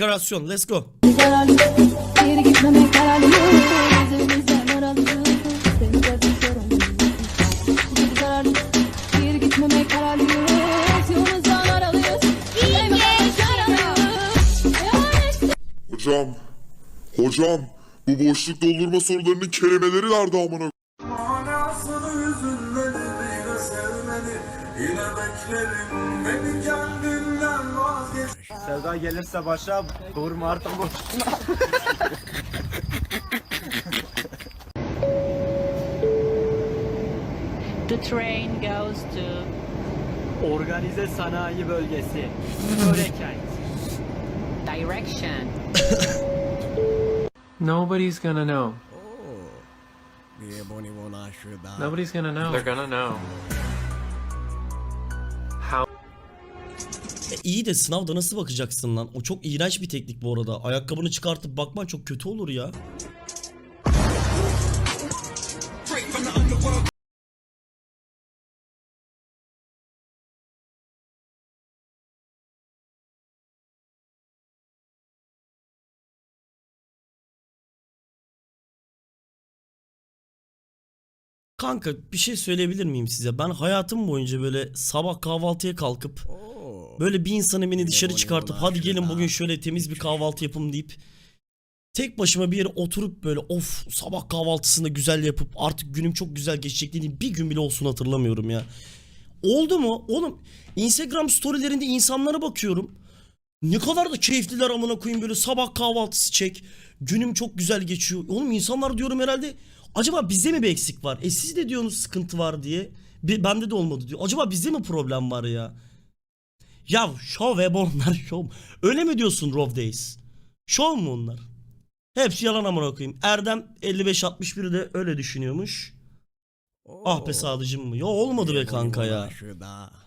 Dekorasyon. Let's go. Hocam, hocam bu boşluk doldurma sorularının kelimeleri nerede amına? Sevda gelirse başa doğurma artık boş. The train goes to Organize sanayi bölgesi. Körekent. direction. Nobody's gonna know. Nobody's gonna know. They're gonna know. E, iyi de sınavda nasıl bakacaksın lan? O çok iğrenç bir teknik bu arada. Ayakkabını çıkartıp bakman çok kötü olur ya. Kanka bir şey söyleyebilir miyim size? Ben hayatım boyunca böyle sabah kahvaltıya kalkıp böyle bir insanı beni dışarı çıkartıp hadi gelin bugün şöyle temiz bir kahvaltı yapalım deyip tek başıma bir yere oturup böyle of sabah kahvaltısında güzel yapıp artık günüm çok güzel geçecek dediğim bir gün bile olsun hatırlamıyorum ya. Oldu mu? Oğlum Instagram storylerinde insanlara bakıyorum. Ne kadar da keyifliler amına koyayım böyle sabah kahvaltısı çek. Günüm çok güzel geçiyor. Oğlum insanlar diyorum herhalde acaba bizde mi bir eksik var? E siz de diyorsunuz sıkıntı var diye. Bende de olmadı diyor. Acaba bizde mi problem var ya? Ya şov ve onlar şov. Öyle mi diyorsun Rov Days? Şov mu onlar? Hepsi yalan amına koyayım. Erdem 55-61 de öyle düşünüyormuş. Ah be sadıcım mı? Yo olmadı be kanka ya.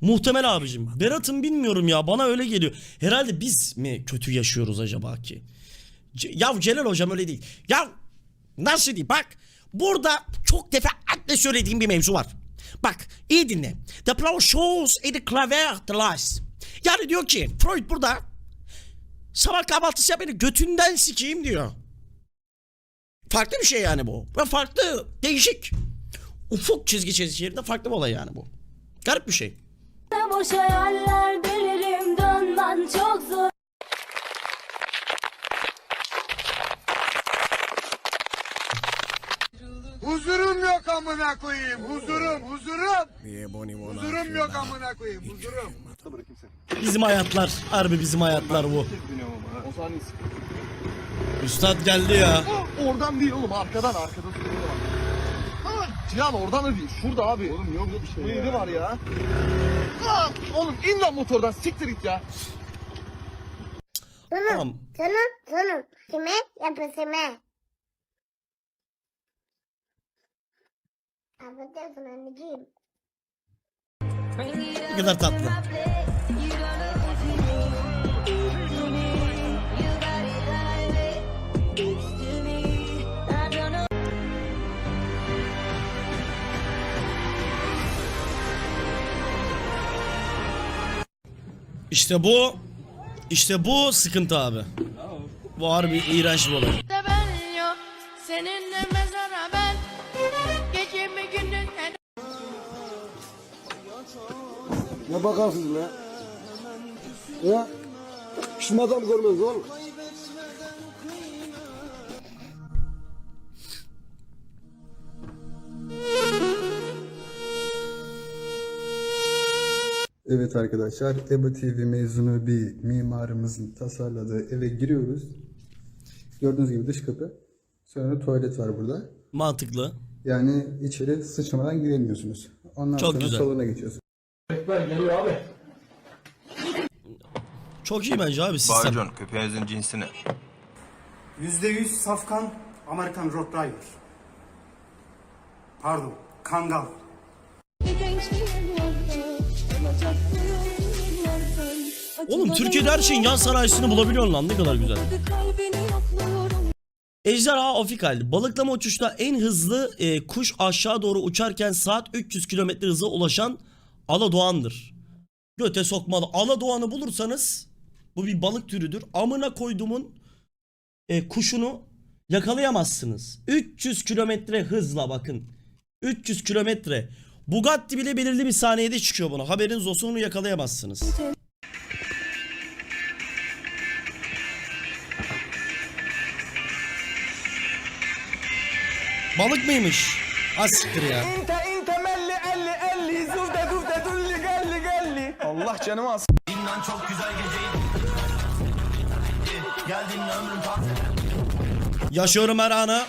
Muhtemel abicim. Berat'ım bilmiyorum ya bana öyle geliyor. Herhalde biz mi kötü yaşıyoruz acaba ki? C- ya Celal hocam öyle değil. Ya nasıl diyeyim bak burada çok defaatle söylediğim bir mevzu var. Bak iyi dinle. The plow shows in the clavier the lies. Yani diyor ki Freud burada sabah kahvaltısı yap beni götünden sikeyim diyor. Farklı bir şey yani bu. Ve farklı, değişik. Ufuk çizgi çizgilerinde farklı bir olay yani bu. Garip bir şey. Boş hayaller delirim dönmen çok zor. Huzurum yok amına koyayım huzurum huzurum Huzurum yok amına koyayım huzurum Bizim hayatlar. Harbi bizim hayatlar bu. Üstad geldi ya. Oradan değil oğlum arkadan arkada duruyor. Ha, Cihan oradan da değil. Şurada abi. Oğlum yok bir şey. Bıyığı var ya. Oğlum in lan motordan siktir git ya. Tamam. Canım, canım. Kime yapısını? Anlatıyorsun anneciğim. Ne kadar tatlı. İşte bu işte bu sıkıntı abi. Bu harbi iğrenç bir olay. Ne bakarsınız lan? Ya? Şimdi adam görmez oğlum. Evet arkadaşlar, EBA TV mezunu bir mimarımızın tasarladığı eve giriyoruz. Gördüğünüz gibi dış kapı. Sonra tuvalet var burada. Mantıklı. Yani içeri sıçramadan giremiyorsunuz. Ondan Çok sonra güzel. salona geçiyorsunuz. Çok iyi bence abi sistem. Bağırcan köpeğinizin cinsi ne? %100 safkan Amerikan Rottweiler. Pardon, Kangal. Oğlum Türkiye'de her şeyin yan sanayisini bulabiliyorsun lan ne kadar güzel. Ejderha Ofikal. Balıklama uçuşta en hızlı e, kuş aşağı doğru uçarken saat 300 km hıza ulaşan Aladoğan'dır. Göte sokmalı. Aladoğan'ı bulursanız Bu bir balık türüdür. Amına koyduğumun e, kuşunu yakalayamazsınız. 300 kilometre hızla bakın. 300 kilometre. Bugatti bile belirli bir saniyede çıkıyor buna. Haberiniz olsun onu yakalayamazsınız. Balık mıymış? Asiktir ya. Allah canımı alsın. Yaşıyorum her anı.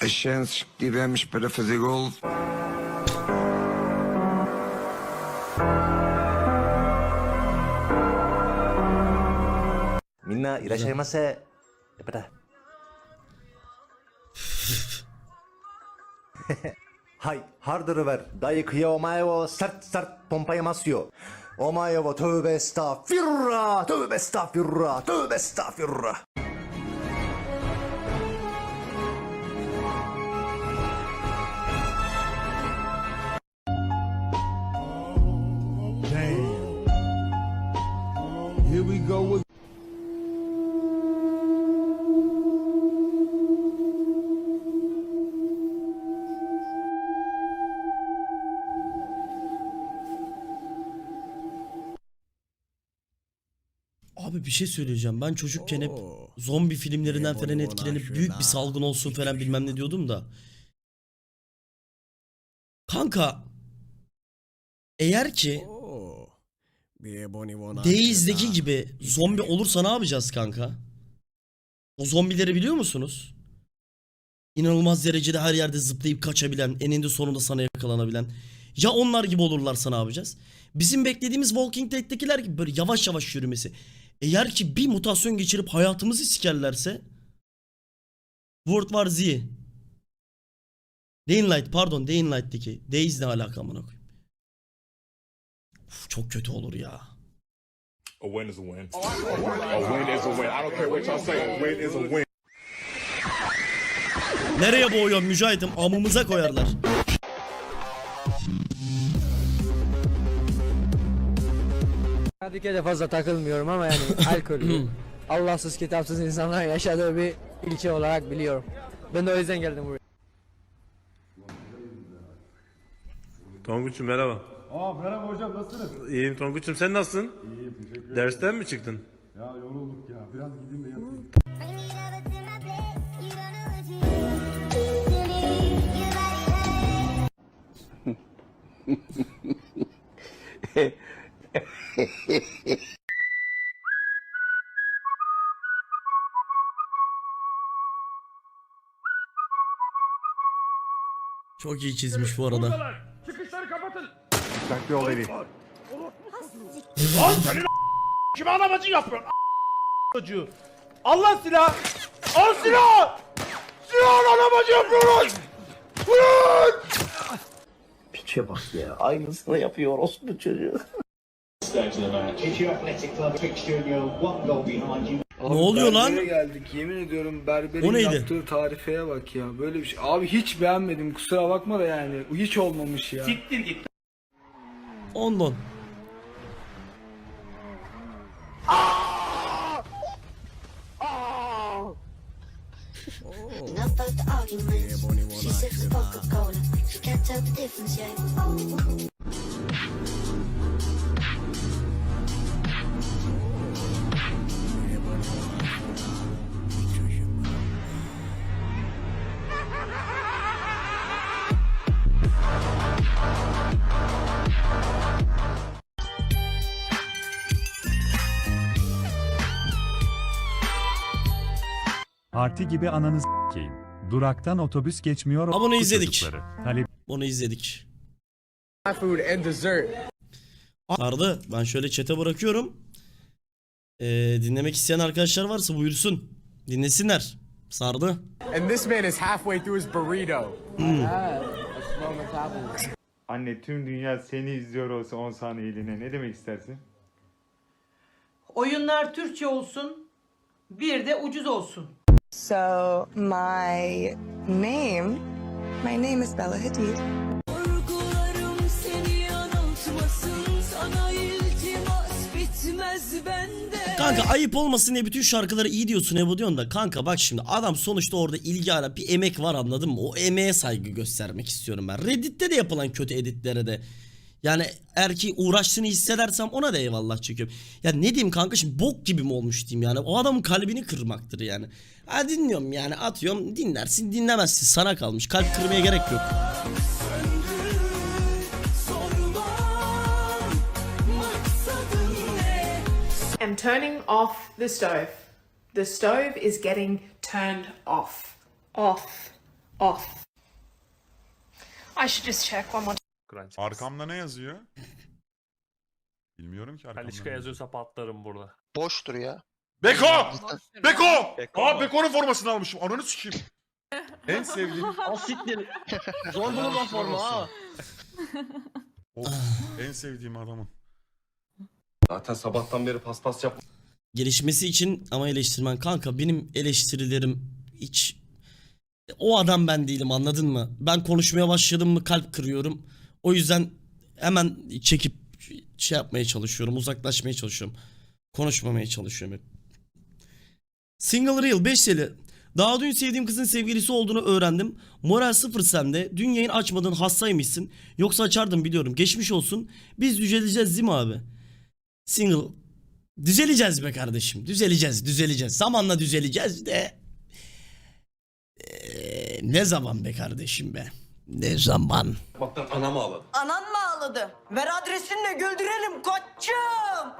Eşeğin siktiği vermiş böyle fizik ol. Minna, irashaimase. Espera. はい、ハードルは大工やお前をサッサッポンパイますよ。お前をトゥーベスターフィルラートゥーベスターフィルラートゥーベスターフィルラー。Bir şey söyleyeceğim. Ben çocukken hep zombi filmlerinden falan etkilenip büyük bir salgın olsun falan bilmem ne diyordum da. Kanka eğer ki Days'deki gibi zombi olursa ne yapacağız kanka? O zombileri biliyor musunuz? İnanılmaz derecede her yerde zıplayıp kaçabilen, eninde sonunda sana yakalanabilen. Ya onlar gibi olurlarsa ne yapacağız? Bizim beklediğimiz Walking Dead'tekiler gibi böyle yavaş yavaş yürümesi. Eğer ki bir mutasyon geçirip hayatımızı sikerlerse World War Z Day in Light pardon Day in Light'teki Days ne alaka amına koyayım. Uf, çok kötü olur ya. A win is a win. A win is a win. I don't care what y'all say. A win is a win. Nereye boğuyor mücahitim? Amımıza koyarlar. Kadıköy'de fazla takılmıyorum ama yani alkollü, Allahsız kitapsız insanlar yaşadığı bir ilçe olarak biliyorum. Ben de o yüzden geldim buraya. Tonguç'um merhaba. Aa merhaba hocam nasılsınız? İyiyim Tonguç'um sen nasılsın? İyiyim teşekkür Dersten mi çıktın? Çok iyi çizmiş bu arada. Kime anamacı yapıyorsun? Çocuğu. Allah silah. Al silah. Silah anamacı yapıyoruz. Buyurun. Piçe bak ya, aynısını yapıyor orospu çocuğu. Ne oluyor lan? geldik yemin ediyorum berberin yaptığı tarifeye bak ya. Böyle bir şey. Abi hiç beğenmedim kusura bakma da yani. Hiç olmamış ya. Ondan. And I start the argument. She sips Coca Cola. She can't tell the difference yet. Parti gibi ananız s**eyim. Duraktan otobüs geçmiyor. Ama bunu izledik. çocukları. Talep Onu izledik. Food and dessert. Sardı. Ben şöyle çete bırakıyorum. Ee, dinlemek isteyen arkadaşlar varsa buyursun. Dinlesinler. Sardı. And this man is halfway through his burrito. Anne tüm dünya seni izliyor olsa 10 saniyeliğine ne demek istersin? Oyunlar Türkçe olsun, bir de ucuz olsun. So, my name, my name is Bella Hadid. Korkularım seni yanıltmasın Sana iltimas bir Kanka ayıp olmasın diye bütün şarkıları iyi diyorsun Ebu diyorsun da kanka bak şimdi adam sonuçta orada ilgi ara bir emek var anladın mı? O emeğe saygı göstermek istiyorum ben. Reddit'te de yapılan kötü editlere de yani eğer ki uğraştığını hissedersem ona da eyvallah çekiyorum. Ya ne diyeyim kanka şimdi bok gibi mi olmuş diyeyim yani. O adamın kalbini kırmaktır yani. Ha dinliyorum yani atıyorum dinlersin dinlemezsin sana kalmış. Kalp kırmaya gerek yok. am turning off the stove. The stove is getting turned off. Off. Off. I should just check one more Arkamda ne yazıyor? Bilmiyorum ki arkamda. ne yazıyor. patlarım burada. Boştur ya. Beko! Beko! Aa Beko'nun formasını almışım. Ananı sikeyim. en sevdiğim. Zor bulunan forma ha. Of, en sevdiğim adamın. Zaten sabahtan beri paspas yap. gelişmesi için ama eleştirmen kanka benim eleştirilerim hiç o adam ben değilim anladın mı? Ben konuşmaya başladım mı kalp kırıyorum. O yüzden hemen çekip şey yapmaya çalışıyorum, uzaklaşmaya çalışıyorum. Konuşmamaya çalışıyorum hep. Single Real 5 TL. Daha dün sevdiğim kızın sevgilisi olduğunu öğrendim. Moral sıfır sende. Dün yayın açmadın hastaymışsın. Yoksa açardım biliyorum. Geçmiş olsun. Biz düzeleceğiz değil mi abi? Single Düzeleceğiz be kardeşim. Düzeleceğiz, düzeleceğiz. Zamanla düzeleceğiz de. Ee, ne zaman be kardeşim be? Ne zaman? Baktan anam ağladı. Anan mı ağladı? Ver adresini de güldürelim koçum.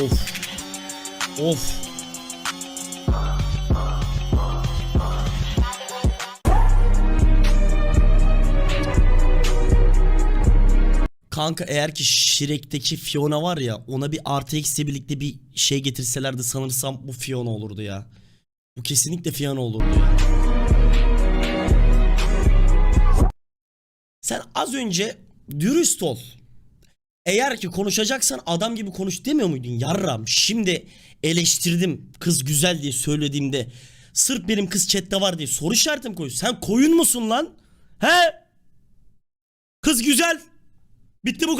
Of. Of. Kanka eğer ki Shrek'teki Fiona var ya ona bir artı eksi birlikte bir şey getirselerdi sanırsam bu Fiona olurdu ya. Bu kesinlikle Fiona olurdu ya. Sen az önce dürüst ol. Eğer ki konuşacaksan adam gibi konuş demiyor muydun yarram? Şimdi eleştirdim kız güzel diye söylediğimde sırf benim kız chatte var diye soru işaretim koy. Sen koyun musun lan? He? Kız güzel. Bitti bu.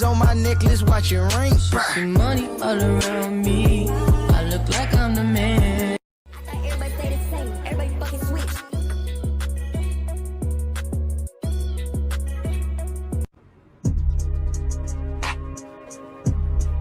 Is on my necklace watching rain. Money all around me.